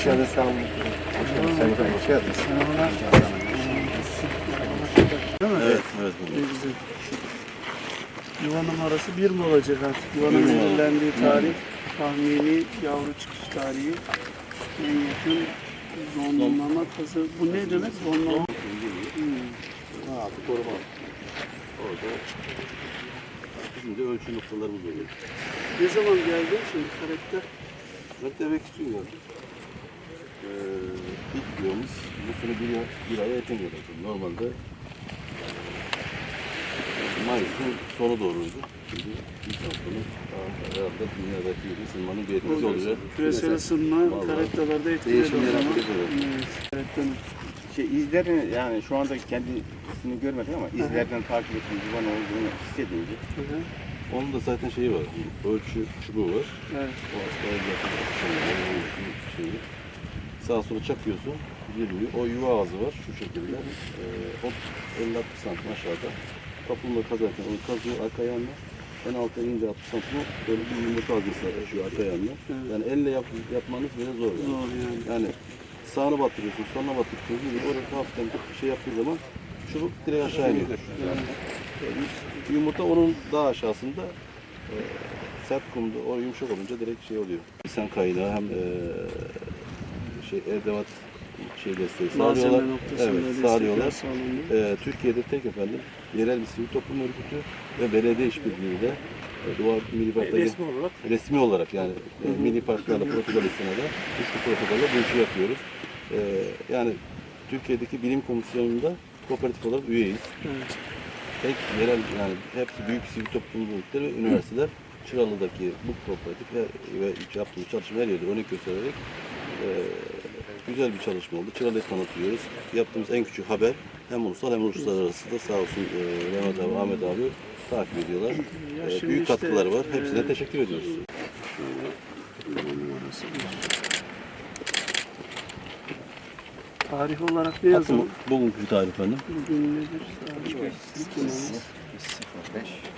Hoş geldin sağ olun. Hoş geldin Sayın Bakanım. Hoş geldiniz. Değil mi? Evet, evet. Ne güzel. Yuva numarası bir mi olacak artık? Yuvanın belirlendiği tarih, tahmini yavru çıkış tarihi, en yakın zonlama kazı. Bu ne demek? Zonlama. Hmm. Ha, bu koruma. Orada de ölçü noktalarımız oluyor. Ne zaman geldi şimdi karakter? Ben demek Ee, ilk yılımız bu sene bir, ay- bir aya erken geldi. Normalde Mayıs'ın sonu doğruydu. Şimdi ilk haftanın herhalde dünyadaki ısınmanın bir etkisi oluyor. Küresel ısınma karakterlerde etkiledi o zaman. Evet. Karakterin. Şey, izlerini yani şu anda kendisini görmedik ama izlerden takip ettiğim yuvan olduğunu hissedince Hı hı. Onun da zaten şeyi var. Ölçü çubuğu var. Evet. O aslında yakın şeyi, şeyi. Sağa sola çakıyorsun, girmiyor. O yuva ağzı var şu şekilde. Ee, o 50-60 santim aşağıda. Kaplumbağa kazarken onu kazıyor arka ayağına. En alta inince 60 santim böyle bir yumurta ağzısı açıyor arka ayağına. Evet. Yani elle yap, yapmanız bile zor yani. Zor yani. Yani sağını batırıyorsun, soluna batırıyorsun. Gibi oraya hafiften bir şey yaptığı zaman çubuk direkt aşağı iniyor. Yani, e, yumurta onun daha aşağısında e, sert kumda o yumuşak olunca direkt şey oluyor. İnsan kaynağı hem e, şey erdevat şey desteği Malzeme sağlıyorlar. Evet, sağlıyorlar. sağlanıyor. E, Türkiye'de tek efendim yerel bir sivil toplum örgütü ve belediye işbirliğiyle Doğa Milli Park'taki Resmi olarak resmi olarak yani e, milli parklarla protokol istinaden üçlü protokolle bu işi yapıyoruz. E, yani Türkiye'deki bilim komisyonunda kooperatif olarak üyeyiz. evet. Tek yerel yani hepsi büyük sivil toplum örgütleri ve üniversiteler Çıralı'daki bu kooperatif ve, ve yaptığımız çalışma her yerde örnek göstererek e, güzel bir çalışma oldu. Çıralı'yı tanıtıyoruz. Yaptığımız en küçük haber hem ulusal hem uluslararası da sağ olsun e, Mehmet abi, Ahmet abi takip ediyorlar. E, büyük işte, katkıları var. Hepsine e, teşekkür ediyoruz. Tarih olarak ne yazalım? Bugünkü tarih efendim. Bugün nedir? Tarih numarası. 05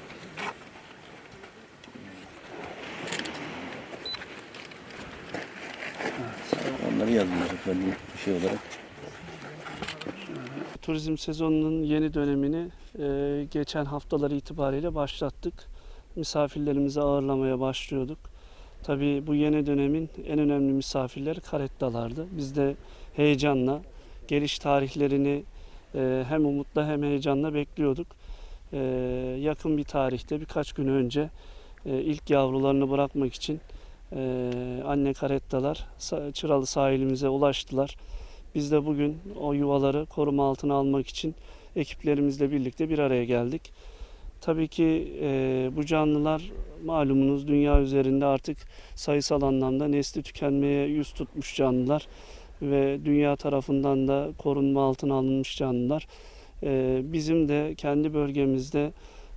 Onları yazmış efendim şey olarak. Turizm sezonunun yeni dönemini e, geçen haftalar itibariyle başlattık. Misafirlerimizi ağırlamaya başlıyorduk. Tabii bu yeni dönemin en önemli misafirleri Karettalardı. Biz de heyecanla geliş tarihlerini e, hem umutla hem heyecanla bekliyorduk. E, yakın bir tarihte birkaç gün önce e, ilk yavrularını bırakmak için anne karettalar Çıralı sahilimize ulaştılar. Biz de bugün o yuvaları koruma altına almak için ekiplerimizle birlikte bir araya geldik. Tabii ki e, bu canlılar malumunuz dünya üzerinde artık sayısal anlamda nesli tükenmeye yüz tutmuş canlılar ve dünya tarafından da korunma altına alınmış canlılar. E, bizim de kendi bölgemizde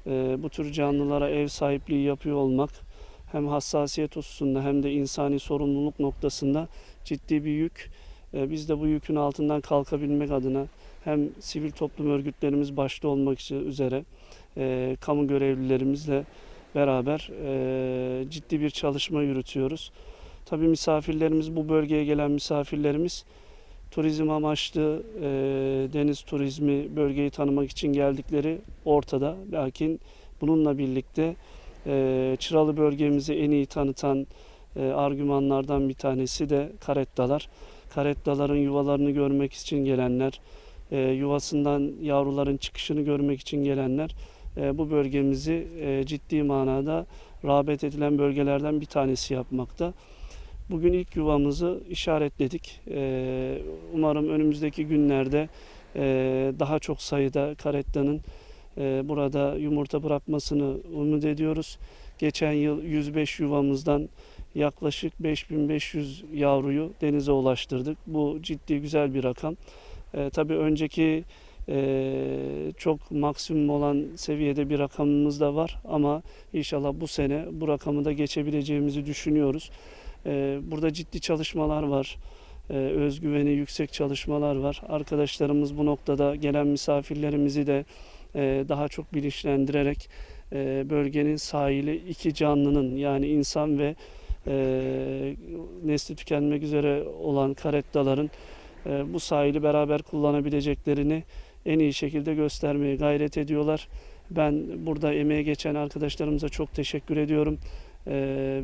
e, bu tür canlılara ev sahipliği yapıyor olmak hem hassasiyet hususunda hem de insani sorumluluk noktasında ciddi bir yük. E, Biz de bu yükün altından kalkabilmek adına hem sivil toplum örgütlerimiz başta olmak üzere e, kamu görevlilerimizle beraber e, ciddi bir çalışma yürütüyoruz. Tabii misafirlerimiz, bu bölgeye gelen misafirlerimiz turizm amaçlı e, deniz turizmi bölgeyi tanımak için geldikleri ortada. Lakin bununla birlikte e, Çıralı bölgemizi en iyi tanıtan e, argümanlardan bir tanesi de karettalar. Karettaların yuvalarını görmek için gelenler, e, yuvasından yavruların çıkışını görmek için gelenler e, bu bölgemizi e, ciddi manada rağbet edilen bölgelerden bir tanesi yapmakta. Bugün ilk yuvamızı işaretledik. E, umarım önümüzdeki günlerde e, daha çok sayıda karettanın burada yumurta bırakmasını umut ediyoruz. Geçen yıl 105 yuvamızdan yaklaşık 5500 yavruyu denize ulaştırdık. Bu ciddi güzel bir rakam. E, tabii önceki e, çok maksimum olan seviyede bir rakamımız da var ama inşallah bu sene bu rakamı da geçebileceğimizi düşünüyoruz. E, burada ciddi çalışmalar var. E, özgüveni yüksek çalışmalar var. Arkadaşlarımız bu noktada gelen misafirlerimizi de daha çok bilinçlendirerek e, bölgenin sahili iki canlının yani insan ve e, nesli tükenmek üzere olan karettaların e, bu sahili beraber kullanabileceklerini en iyi şekilde göstermeye gayret ediyorlar. Ben burada emeğe geçen arkadaşlarımıza çok teşekkür ediyorum. E,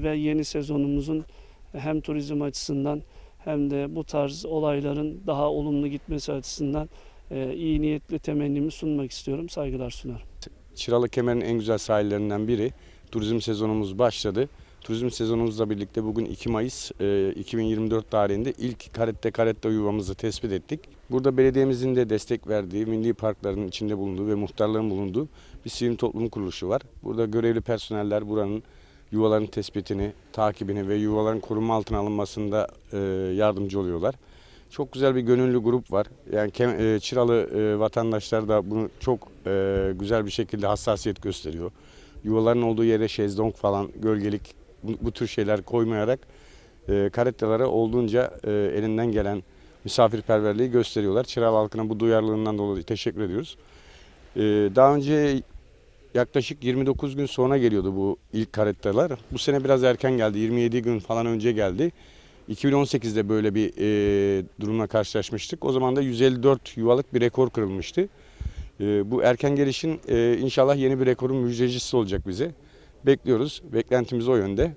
ve yeni sezonumuzun hem turizm açısından hem de bu tarz olayların daha olumlu gitmesi açısından e, iyi niyetli temennimi sunmak istiyorum. Saygılar sunarım. Çıralı Kemer'in en güzel sahillerinden biri. Turizm sezonumuz başladı. Turizm sezonumuzla birlikte bugün 2 Mayıs e, 2024 tarihinde ilk karette karette yuvamızı tespit ettik. Burada belediyemizin de destek verdiği, milli parkların içinde bulunduğu ve muhtarların bulunduğu bir sivil toplum kuruluşu var. Burada görevli personeller buranın yuvaların tespitini, takibini ve yuvaların koruma altına alınmasında e, yardımcı oluyorlar. Çok güzel bir gönüllü grup var. Yani e, Çıralı e, vatandaşlar da bunu çok e, güzel bir şekilde hassasiyet gösteriyor. Yuvaların olduğu yere şezlong falan, gölgelik bu, bu tür şeyler koymayarak karettalara olduğunca elinden gelen misafirperverliği gösteriyorlar. Çıralı halkına bu duyarlılığından dolayı teşekkür ediyoruz. Daha önce yaklaşık 29 gün sonra geliyordu bu ilk karettalar. Bu sene biraz erken geldi. 27 gün falan önce geldi. 2018'de böyle bir e, durumla karşılaşmıştık. O zaman da 154 yuvalık bir rekor kırılmıştı. E, bu erken gelişin e, inşallah yeni bir rekorun müjdecisi olacak bize. Bekliyoruz. Beklentimiz o yönde.